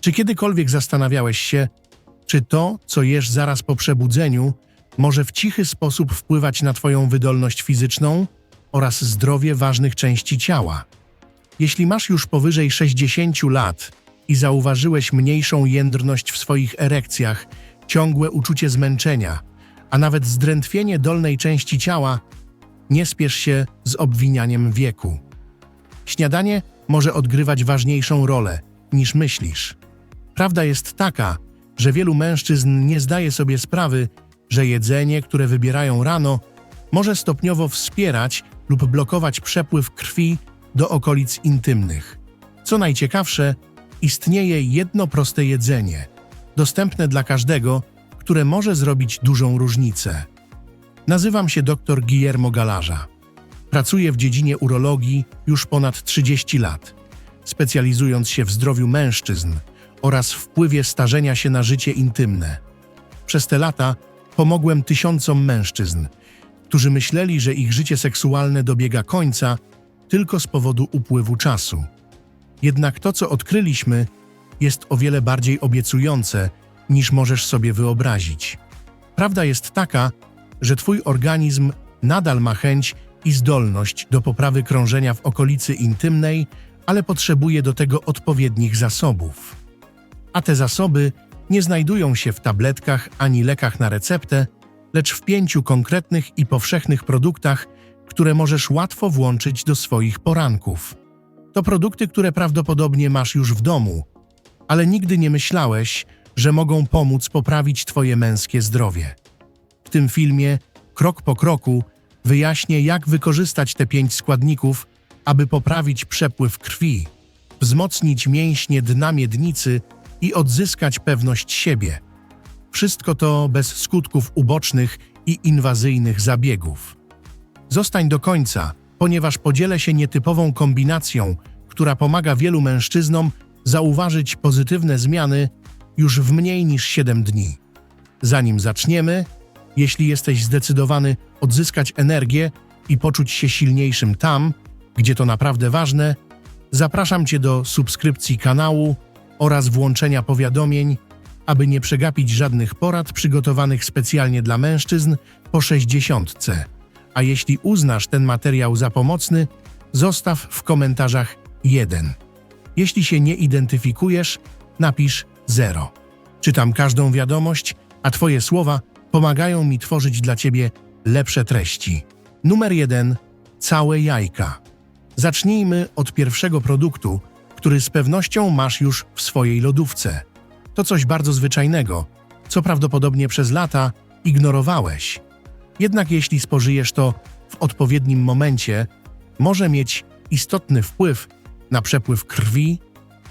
Czy kiedykolwiek zastanawiałeś się, czy to, co jesz zaraz po przebudzeniu, może w cichy sposób wpływać na Twoją wydolność fizyczną oraz zdrowie ważnych części ciała? Jeśli masz już powyżej 60 lat i zauważyłeś mniejszą jędrność w swoich erekcjach, ciągłe uczucie zmęczenia, a nawet zdrętwienie dolnej części ciała, nie spiesz się z obwinianiem wieku. Śniadanie może odgrywać ważniejszą rolę niż myślisz. Prawda jest taka, że wielu mężczyzn nie zdaje sobie sprawy, że jedzenie, które wybierają rano, może stopniowo wspierać lub blokować przepływ krwi do okolic intymnych. Co najciekawsze, istnieje jedno proste jedzenie, dostępne dla każdego, które może zrobić dużą różnicę. Nazywam się dr Guillermo Galarza. Pracuję w dziedzinie urologii już ponad 30 lat, specjalizując się w zdrowiu mężczyzn oraz wpływie starzenia się na życie intymne. Przez te lata pomogłem tysiącom mężczyzn, którzy myśleli, że ich życie seksualne dobiega końca tylko z powodu upływu czasu. Jednak to, co odkryliśmy, jest o wiele bardziej obiecujące, niż możesz sobie wyobrazić. Prawda jest taka, że Twój organizm nadal ma chęć i zdolność do poprawy krążenia w okolicy intymnej, ale potrzebuje do tego odpowiednich zasobów. A te zasoby nie znajdują się w tabletkach ani lekach na receptę, lecz w pięciu konkretnych i powszechnych produktach, które możesz łatwo włączyć do swoich poranków. To produkty, które prawdopodobnie masz już w domu, ale nigdy nie myślałeś, że mogą pomóc poprawić Twoje męskie zdrowie. W tym filmie, krok po kroku, wyjaśnię, jak wykorzystać te pięć składników, aby poprawić przepływ krwi, wzmocnić mięśnie dna miednicy i odzyskać pewność siebie. Wszystko to bez skutków ubocznych i inwazyjnych zabiegów. Zostań do końca, ponieważ podzielę się nietypową kombinacją, która pomaga wielu mężczyznom zauważyć pozytywne zmiany już w mniej niż 7 dni. Zanim zaczniemy, jeśli jesteś zdecydowany odzyskać energię i poczuć się silniejszym tam, gdzie to naprawdę ważne, zapraszam Cię do subskrypcji kanału oraz włączenia powiadomień, aby nie przegapić żadnych porad przygotowanych specjalnie dla mężczyzn po 60. A jeśli uznasz ten materiał za pomocny, zostaw w komentarzach 1. Jeśli się nie identyfikujesz, napisz 0. Czytam każdą wiadomość, a Twoje słowa pomagają mi tworzyć dla Ciebie lepsze treści. Numer 1. Całe jajka. Zacznijmy od pierwszego produktu, który z pewnością masz już w swojej lodówce. To coś bardzo zwyczajnego, co prawdopodobnie przez lata ignorowałeś. Jednak jeśli spożyjesz to w odpowiednim momencie, może mieć istotny wpływ na przepływ krwi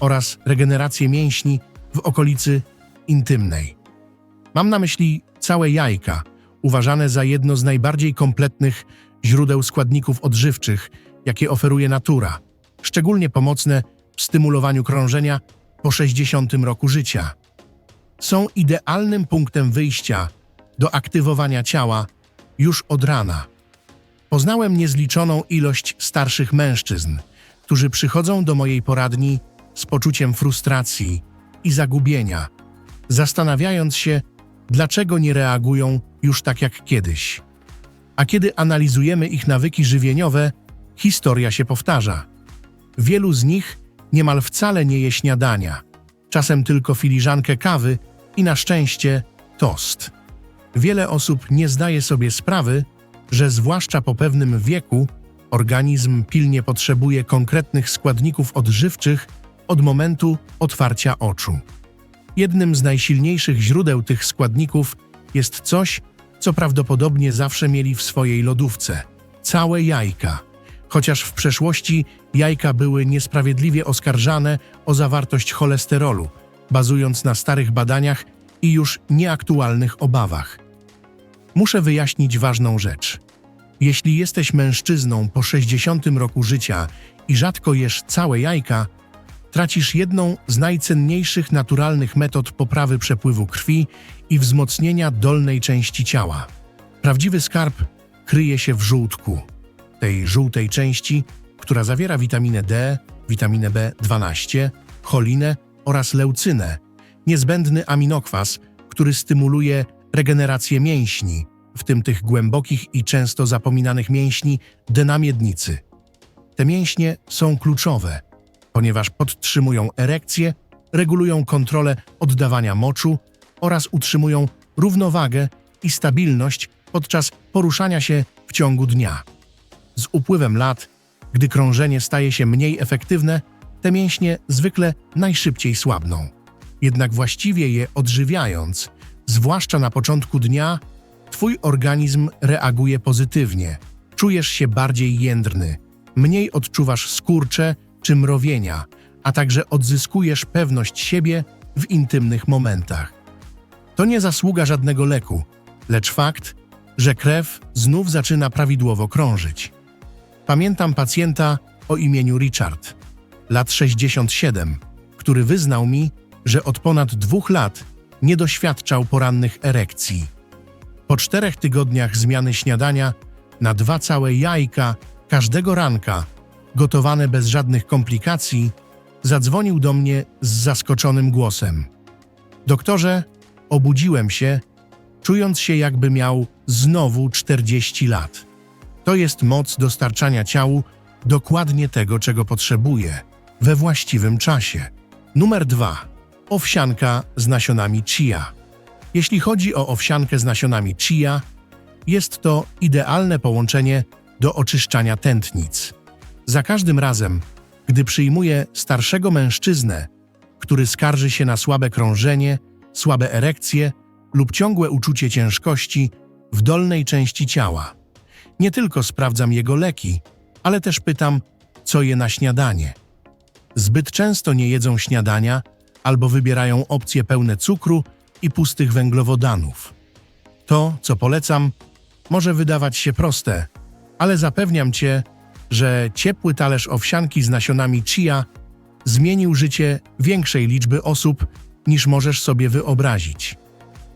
oraz regenerację mięśni w okolicy intymnej. Mam na myśli całe jajka, uważane za jedno z najbardziej kompletnych źródeł składników odżywczych, jakie oferuje natura, szczególnie pomocne stymulowaniu krążenia po 60 roku życia. Są idealnym punktem wyjścia do aktywowania ciała już od rana. Poznałem niezliczoną ilość starszych mężczyzn, którzy przychodzą do mojej poradni z poczuciem frustracji i zagubienia, zastanawiając się, dlaczego nie reagują już tak jak kiedyś. A kiedy analizujemy ich nawyki żywieniowe, historia się powtarza. Wielu z nich niemal wcale nie je śniadania, czasem tylko filiżankę kawy i na szczęście tost. Wiele osób nie zdaje sobie sprawy, że zwłaszcza po pewnym wieku organizm pilnie potrzebuje konkretnych składników odżywczych od momentu otwarcia oczu. Jednym z najsilniejszych źródeł tych składników jest coś, co prawdopodobnie zawsze mieli w swojej lodówce całe jajka. Chociaż w przeszłości jajka były niesprawiedliwie oskarżane o zawartość cholesterolu, bazując na starych badaniach i już nieaktualnych obawach. Muszę wyjaśnić ważną rzecz. Jeśli jesteś mężczyzną po 60 roku życia i rzadko jesz całe jajka, tracisz jedną z najcenniejszych naturalnych metod poprawy przepływu krwi i wzmocnienia dolnej części ciała. Prawdziwy skarb kryje się w żółtku, tej żółtej części, która zawiera witaminę D, witaminę B12, cholinę oraz leucynę, niezbędny aminokwas, który stymuluje regenerację mięśni, w tym tych głębokich i często zapominanych mięśni dna miednicy. Te mięśnie są kluczowe, ponieważ podtrzymują erekcję, regulują kontrolę oddawania moczu oraz utrzymują równowagę i stabilność podczas poruszania się w ciągu dnia. Z upływem lat, gdy krążenie staje się mniej efektywne, te mięśnie zwykle najszybciej słabną. Jednak właściwie je odżywiając, zwłaszcza na początku dnia, Twój organizm reaguje pozytywnie. Czujesz się bardziej jędrny, mniej odczuwasz skurcze czy mrowienia, a także odzyskujesz pewność siebie w intymnych momentach. To nie zasługa żadnego leku, lecz fakt, że krew znów zaczyna prawidłowo krążyć. Pamiętam pacjenta o imieniu Richard, lat 67, który wyznał mi, że od ponad dwóch lat nie doświadczał porannych erekcji. Po czterech tygodniach zmiany śniadania na dwa całe jajka każdego ranka, gotowane bez żadnych komplikacji, zadzwonił do mnie z zaskoczonym głosem. Doktorze, obudziłem się, czując się jakby miał znowu 40 lat. To jest moc dostarczania ciału dokładnie tego, czego potrzebuje, we właściwym czasie. Numer dwa. Owsianka z nasionami chia. Jeśli chodzi o owsiankę z nasionami chia, jest to idealne połączenie do oczyszczania tętnic. Za każdym razem, gdy przyjmuję starszego mężczyznę, który skarży się na słabe krążenie, słabe erekcje lub ciągłe uczucie ciężkości w dolnej części ciała, nie tylko sprawdzam jego leki, ale też pytam, co je na śniadanie. Zbyt często nie jedzą śniadania albo wybierają opcje pełne cukru i pustych węglowodanów. To, co polecam, może wydawać się proste, ale zapewniam Cię, że ciepły talerz owsianki z nasionami chia zmienił życie większej liczby osób niż możesz sobie wyobrazić.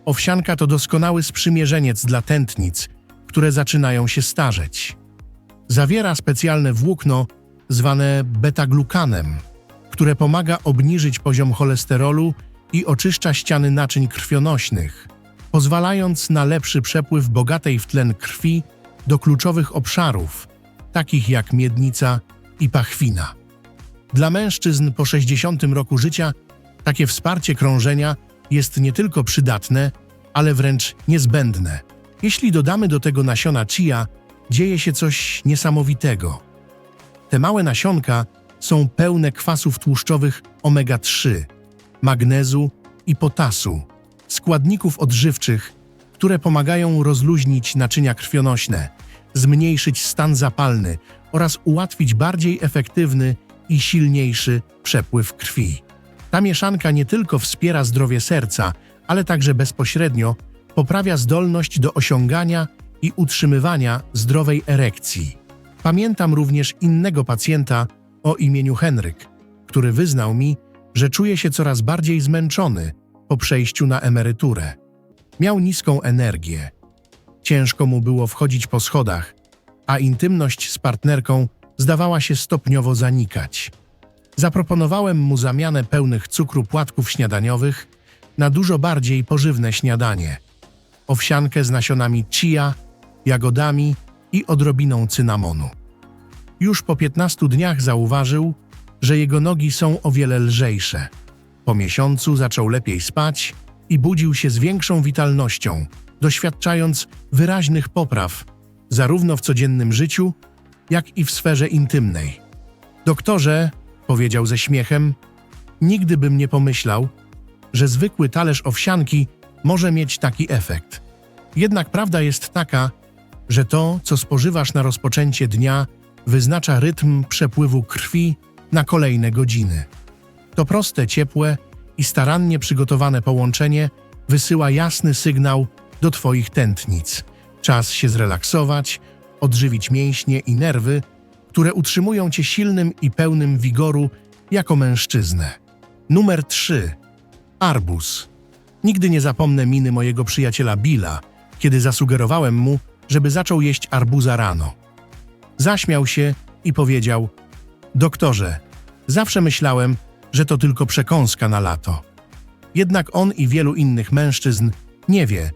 Owsianka to doskonały sprzymierzeniec dla tętnic, które zaczynają się starzeć. Zawiera specjalne włókno zwane beta-glukanem, które pomaga obniżyć poziom cholesterolu i oczyszcza ściany naczyń krwionośnych, pozwalając na lepszy przepływ bogatej w tlen krwi do kluczowych obszarów, takich jak miednica i pachwina. Dla mężczyzn po 60 roku życia takie wsparcie krążenia jest nie tylko przydatne, ale wręcz niezbędne. Jeśli dodamy do tego nasiona chia, dzieje się coś niesamowitego. Te małe nasionka są pełne kwasów tłuszczowych omega-3, magnezu i potasu, składników odżywczych, które pomagają rozluźnić naczynia krwionośne, zmniejszyć stan zapalny oraz ułatwić bardziej efektywny i silniejszy przepływ krwi. Ta mieszanka nie tylko wspiera zdrowie serca, ale także bezpośrednio poprawia zdolność do osiągania i utrzymywania zdrowej erekcji. Pamiętam również innego pacjenta o imieniu Henryk, który wyznał mi, że czuje się coraz bardziej zmęczony po przejściu na emeryturę. Miał niską energię. Ciężko mu było wchodzić po schodach, a intymność z partnerką zdawała się stopniowo zanikać. Zaproponowałem mu zamianę pełnych cukru płatków śniadaniowych na dużo bardziej pożywne śniadanie. Owsiankę z nasionami chia, jagodami i odrobiną cynamonu. Już po 15 dniach zauważył, że jego nogi są o wiele lżejsze. Po miesiącu zaczął lepiej spać i budził się z większą witalnością, doświadczając wyraźnych popraw, zarówno w codziennym życiu, jak i w sferze intymnej. Doktorze, powiedział ze śmiechem, nigdy bym nie pomyślał, że zwykły talerz owsianki może mieć taki efekt. Jednak prawda jest taka, że to, co spożywasz na rozpoczęcie dnia, wyznacza rytm przepływu krwi na kolejne godziny. To proste, ciepłe i starannie przygotowane połączenie wysyła jasny sygnał do Twoich tętnic. Czas się zrelaksować, odżywić mięśnie i nerwy, które utrzymują Cię silnym i pełnym wigoru jako mężczyznę. Numer 3. Arbus. Nigdy nie zapomnę miny mojego przyjaciela Billa, kiedy zasugerowałem mu, żeby zaczął jeść arbuza rano. Zaśmiał się i powiedział: Doktorze, zawsze myślałem, że to tylko przekąska na lato. Jednak on i wielu innych mężczyzn nie wie,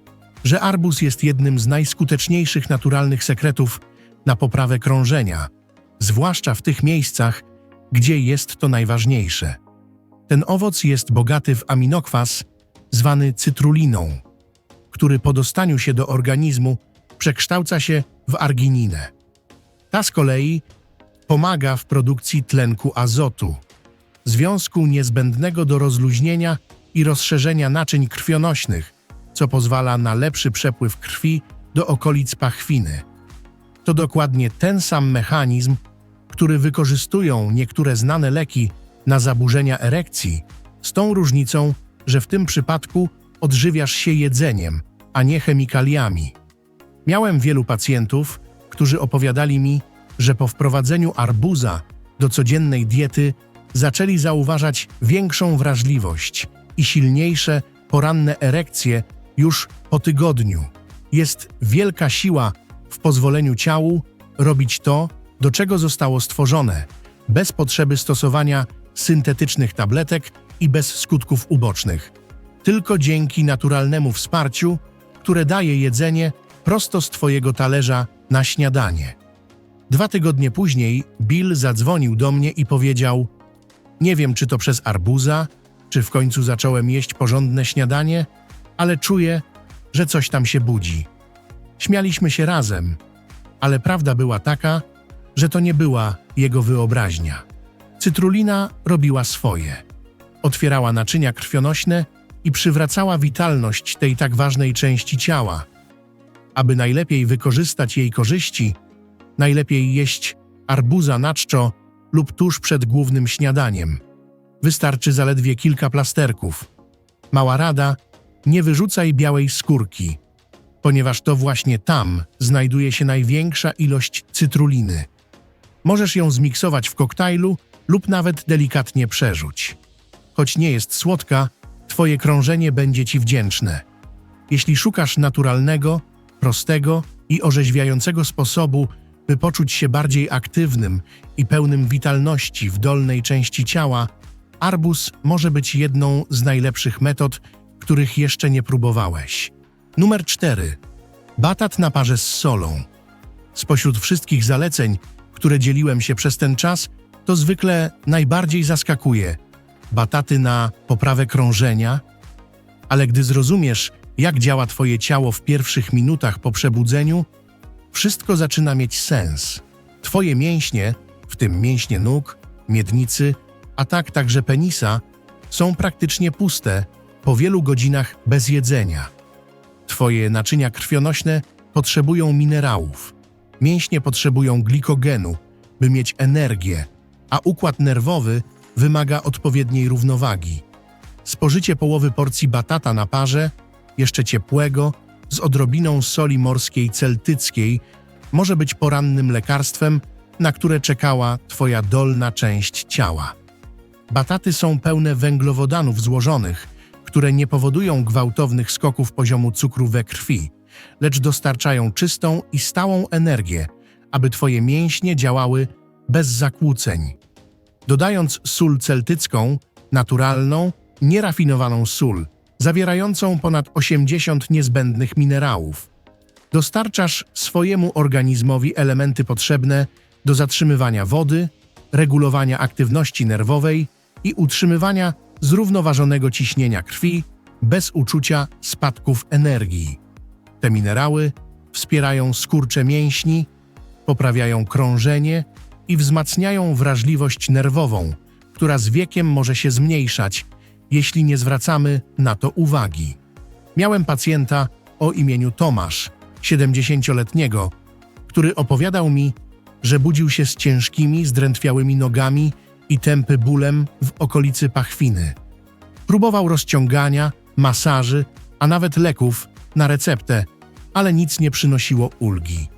że arbuz jest jednym z najskuteczniejszych naturalnych sekretów na poprawę krążenia, zwłaszcza w tych miejscach, gdzie jest to najważniejsze. Ten owoc jest bogaty w aminokwas zwany cytruliną, który po dostaniu się do organizmu przekształca się w argininę. Ta z kolei pomaga w produkcji tlenku azotu, związku niezbędnego do rozluźnienia i rozszerzenia naczyń krwionośnych, co pozwala na lepszy przepływ krwi do okolic pachwiny. To dokładnie ten sam mechanizm, który wykorzystują niektóre znane leki na zaburzenia erekcji, z tą różnicą, że w tym przypadku odżywiasz się jedzeniem, a nie chemikaliami. Miałem wielu pacjentów, którzy opowiadali mi, że po wprowadzeniu arbuza do codziennej diety zaczęli zauważać większą wrażliwość i silniejsze poranne erekcje już po tygodniu. Jest wielka siła w pozwoleniu ciału robić to, do czego zostało stworzone, bez potrzeby stosowania syntetycznych tabletek i bez skutków ubocznych. Tylko dzięki naturalnemu wsparciu, które daje jedzenie prosto z Twojego talerza na śniadanie. Dwa tygodnie później Bill zadzwonił do mnie i powiedział: Nie wiem, czy to przez arbuza, czy w końcu zacząłem jeść porządne śniadanie, ale czuję, że coś tam się budzi. Śmialiśmy się razem, ale prawda była taka, że to nie była jego wyobraźnia. Cytrulina robiła swoje. Otwierała naczynia krwionośne i przywracała witalność tej tak ważnej części ciała. Aby najlepiej wykorzystać jej korzyści, najlepiej jeść arbuza na czczo lub tuż przed głównym śniadaniem. Wystarczy zaledwie kilka plasterków. Mała rada, nie wyrzucaj białej skórki, ponieważ to właśnie tam znajduje się największa ilość cytruliny. Możesz ją zmiksować w koktajlu lub nawet delikatnie przerzuć. Choć nie jest słodka, Twoje krążenie będzie Ci wdzięczne. Jeśli szukasz naturalnego, prostego i orzeźwiającego sposobu, by poczuć się bardziej aktywnym i pełnym witalności w dolnej części ciała, arbuz może być jedną z najlepszych metod, których jeszcze nie próbowałeś. Numer 4. Batat na parze z solą. Spośród wszystkich zaleceń, które dzieliłem się przez ten czas, to zwykle najbardziej zaskakuje bataty na poprawę krążenia, ale gdy zrozumiesz, jak działa Twoje ciało w pierwszych minutach po przebudzeniu, wszystko zaczyna mieć sens. Twoje mięśnie, w tym mięśnie nóg, miednicy, a tak także penisa, są praktycznie puste po wielu godzinach bez jedzenia. Twoje naczynia krwionośne potrzebują minerałów. Mięśnie potrzebują glikogenu, by mieć energię, a układ nerwowy wymaga odpowiedniej równowagi. Spożycie połowy porcji batata na parze, jeszcze ciepłego, z odrobiną soli morskiej celtyckiej, może być porannym lekarstwem, na które czekała Twoja dolna część ciała. Bataty są pełne węglowodanów złożonych, które nie powodują gwałtownych skoków poziomu cukru we krwi, lecz dostarczają czystą i stałą energię, aby Twoje mięśnie działały bez zakłóceń. Dodając sól celtycką, naturalną, nierafinowaną sól, zawierającą ponad 80 niezbędnych minerałów, dostarczasz swojemu organizmowi elementy potrzebne do zatrzymywania wody, regulowania aktywności nerwowej i utrzymywania zrównoważonego ciśnienia krwi bez uczucia spadków energii. Te minerały wspierają skurcze mięśni, poprawiają krążenie i wzmacniają wrażliwość nerwową, która z wiekiem może się zmniejszać, jeśli nie zwracamy na to uwagi. Miałem pacjenta o imieniu Tomasz, 70-letniego, który opowiadał mi, że budził się z ciężkimi, zdrętwiałymi nogami i tępy bólem w okolicy pachwiny. Próbował rozciągania, masaży, a nawet leków na receptę, ale nic nie przynosiło ulgi.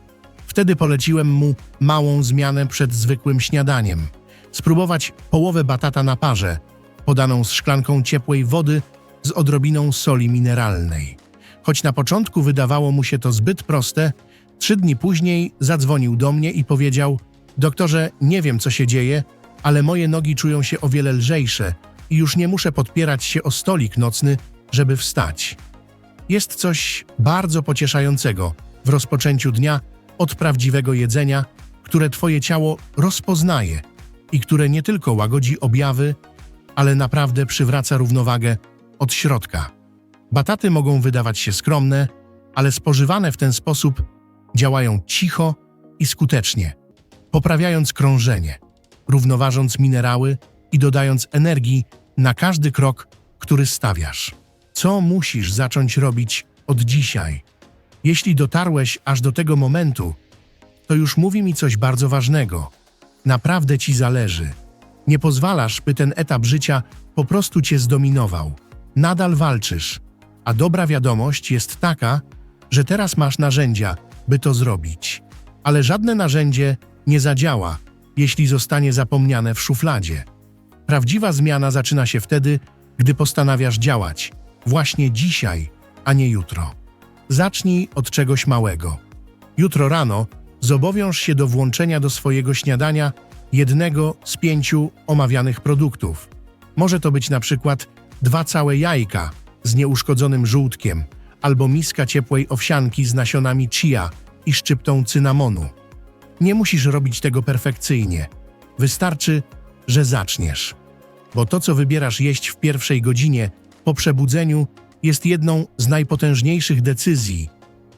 Wtedy poleciłem mu małą zmianę przed zwykłym śniadaniem. Spróbować połowę batata na parze, podaną z szklanką ciepłej wody z odrobiną soli mineralnej. Choć na początku wydawało mu się to zbyt proste, trzy dni później zadzwonił do mnie i powiedział: Doktorze, nie wiem co się dzieje, ale moje nogi czują się o wiele lżejsze i już nie muszę podpierać się o stolik nocny, żeby wstać. Jest coś bardzo pocieszającego w rozpoczęciu dnia od prawdziwego jedzenia, które Twoje ciało rozpoznaje i które nie tylko łagodzi objawy, ale naprawdę przywraca równowagę od środka. Bataty mogą wydawać się skromne, ale spożywane w ten sposób działają cicho i skutecznie, poprawiając krążenie, równoważąc minerały i dodając energii na każdy krok, który stawiasz. Co musisz zacząć robić od dzisiaj? Jeśli dotarłeś aż do tego momentu, to już mówi mi coś bardzo ważnego. Naprawdę ci zależy. Nie pozwalasz, by ten etap życia po prostu cię zdominował. Nadal walczysz. A dobra wiadomość jest taka, że teraz masz narzędzia, by to zrobić. Ale żadne narzędzie nie zadziała, jeśli zostanie zapomniane w szufladzie. Prawdziwa zmiana zaczyna się wtedy, gdy postanawiasz działać. Właśnie dzisiaj, a nie jutro. Zacznij od czegoś małego. Jutro rano zobowiąż się do włączenia do swojego śniadania jednego z pięciu omawianych produktów. Może to być na przykład dwa całe jajka z nieuszkodzonym żółtkiem albo miska ciepłej owsianki z nasionami chia i szczyptą cynamonu. Nie musisz robić tego perfekcyjnie. Wystarczy, że zaczniesz. Bo to, co wybierasz jeść w pierwszej godzinie po przebudzeniu, jest jedną z najpotężniejszych decyzji,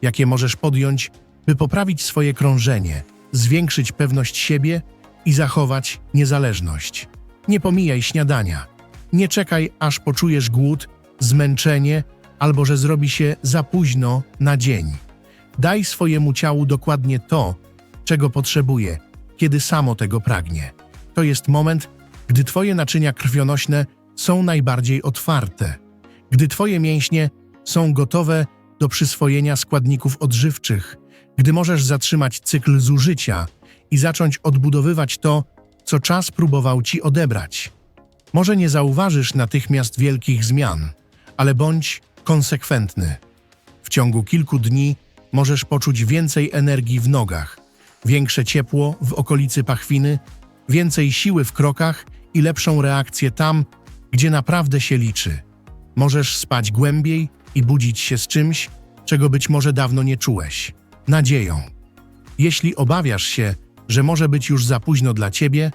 jakie możesz podjąć, by poprawić swoje krążenie, zwiększyć pewność siebie i zachować niezależność. Nie pomijaj śniadania. Nie czekaj, aż poczujesz głód, zmęczenie albo że zrobi się za późno na dzień. Daj swojemu ciału dokładnie to, czego potrzebuje, kiedy samo tego pragnie. To jest moment, gdy Twoje naczynia krwionośne są najbardziej otwarte, gdy Twoje mięśnie są gotowe do przyswojenia składników odżywczych, gdy możesz zatrzymać cykl zużycia i zacząć odbudowywać to, co czas próbował Ci odebrać. Może nie zauważysz natychmiast wielkich zmian, ale bądź konsekwentny. W ciągu kilku dni możesz poczuć więcej energii w nogach, większe ciepło w okolicy pachwiny, więcej siły w krokach i lepszą reakcję tam, gdzie naprawdę się liczy. Możesz spać głębiej i budzić się z czymś, czego być może dawno nie czułeś nadzieją. Jeśli obawiasz się, że może być już za późno dla ciebie,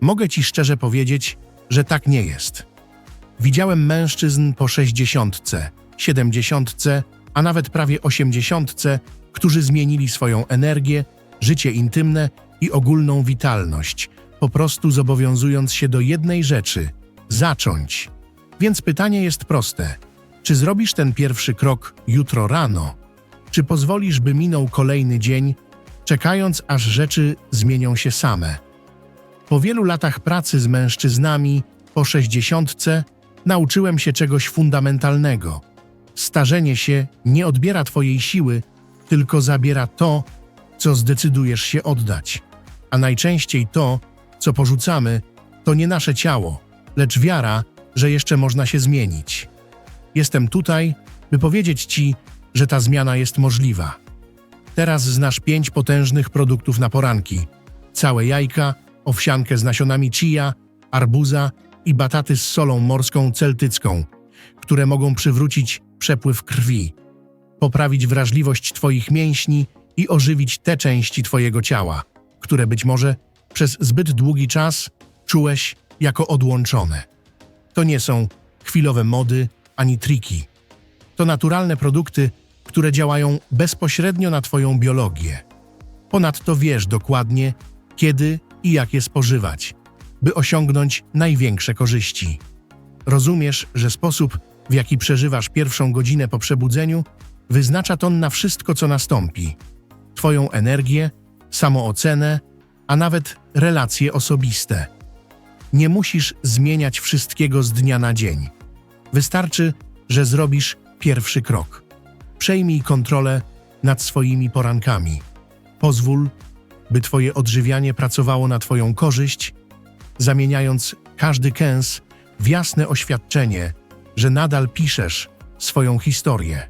mogę ci szczerze powiedzieć, że tak nie jest. Widziałem mężczyzn po sześćdziesiątce, siedemdziesiątce, a nawet prawie osiemdziesiątce, którzy zmienili swoją energię, życie intymne i ogólną witalność, po prostu zobowiązując się do jednej rzeczy zacząć. Więc pytanie jest proste: czy zrobisz ten pierwszy krok jutro rano? Czy pozwolisz, by minął kolejny dzień, czekając, aż rzeczy zmienią się same? Po wielu latach pracy z mężczyznami, po sześćdziesiątce, nauczyłem się czegoś fundamentalnego. Starzenie się nie odbiera Twojej siły, tylko zabiera to, co zdecydujesz się oddać. A najczęściej to, co porzucamy, to nie nasze ciało, lecz wiara, że jeszcze można się zmienić. Jestem tutaj, by powiedzieć Ci, że ta zmiana jest możliwa. Teraz znasz pięć potężnych produktów na poranki: całe jajka, owsiankę z nasionami chia, arbuza i bataty z solą morską celtycką, które mogą przywrócić przepływ krwi, poprawić wrażliwość Twoich mięśni i ożywić te części Twojego ciała, które być może przez zbyt długi czas czułeś jako odłączone. To nie są chwilowe mody ani triki. To naturalne produkty, które działają bezpośrednio na Twoją biologię. Ponadto wiesz dokładnie, kiedy i jak je spożywać, by osiągnąć największe korzyści. Rozumiesz, że sposób, w jaki przeżywasz pierwszą godzinę po przebudzeniu, wyznacza ton na wszystko, co nastąpi. Twoją energię, samoocenę, a nawet relacje osobiste. Nie musisz zmieniać wszystkiego z dnia na dzień. Wystarczy, że zrobisz pierwszy krok. Przejmij kontrolę nad swoimi porankami. Pozwól, by Twoje odżywianie pracowało na Twoją korzyść, zamieniając każdy kęs w jasne oświadczenie, że nadal piszesz swoją historię.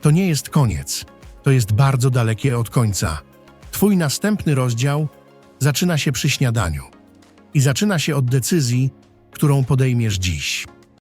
To nie jest koniec, to jest bardzo dalekie od końca. Twój następny rozdział zaczyna się przy śniadaniu i zaczyna się od decyzji, którą podejmiesz dziś.